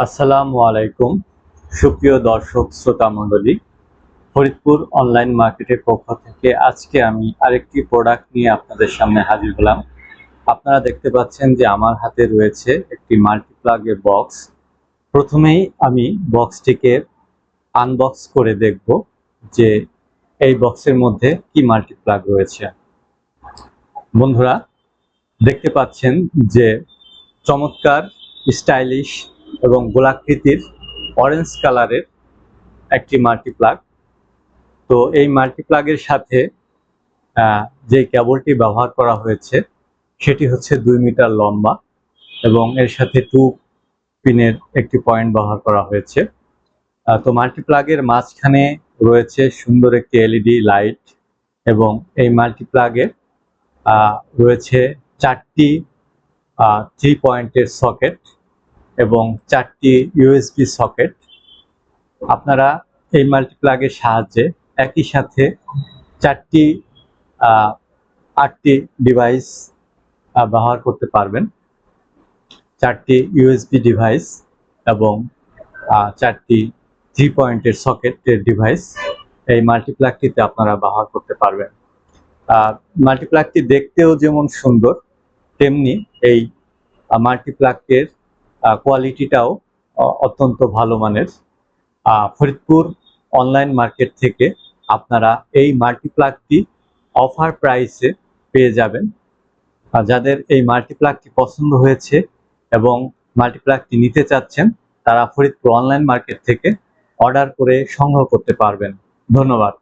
আসসালামু আলাইকুম। সুপ্রিয় দর্শক, শ্রোতা মণ্ডলী, ফরিদপুর অনলাইন মার্কেটের পক্ষ থেকে আজকে আমি আরেকটি প্রোডাক্ট নিয়ে আপনাদের সামনে হাজির হলাম। আপনারা দেখতে পাচ্ছেন যে আমার হাতে রয়েছে একটি মাল্টিপ্লাগের বক্স প্রথমেই আমি বক্সটিকে আনবক্স করে দেখব যে এই বক্সের মধ্যে কি মাল্টিপ্লাগ রয়েছে। বন্ধুরা, দেখতে পাচ্ছেন যে চমৎকার স্টাইলিশ এবং গোলাকৃতির অরেঞ্জ কালারের একটি মাল্টিপ্লাগ তো এই মাল্টিপ্লাগের সাথে যে কেবলটি ব্যবহার করা হয়েছে, সেটি হচ্ছে দুই মিটার লম্বা এবং এর সাথে টু পিনের একটি পয়েন্ট ব্যবহার করা হয়েছে। তো মাল্টিপ্লাগের মাঝখানে রয়েছে সুন্দর একটি এলইডি লাইট এবং এই মাল্টিপ্লাগে রয়েছে চারটি থ্রি পয়েন্টের সকেট এবং চারটি ইউএসবি সকেট আপনারা এই মাল্টিপ্লাগের সাহায্যে একই সাথে চারটি আটটি ডিভাইস ব্যবহার করতে পারবেন। চারটি ইউএসবি ডিভাইস এবং চারটি থ্রি পয়েন্টের সকেটের ডিভাইস এই মাল্টিপ্লাগটিতে আপনারা ব্যবহার করতে পারবেন। মাল্টিপ্লাগটি দেখতেও যেমন সুন্দর, তেমনি এই মাল্টিপ্লাগের কোয়ালিটিটাও অত্যন্ত ভালো মানের। ফরিদপুর অনলাইন মার্কেট থেকে আপনারা এই মাল্টিপ্লাগটি অফার প্রাইসে পেয়ে যাবেন। যাদের এই মাল্টিপ্লাগটি পছন্দ হয়েছে এবং মাল্টিপ্লাগটি নিতে চাচ্ছেন, তারা ফরিদপুর অনলাইন মার্কেট থেকে অর্ডার করে সংগ্রহ করতে পারবেন। ধন্যবাদ।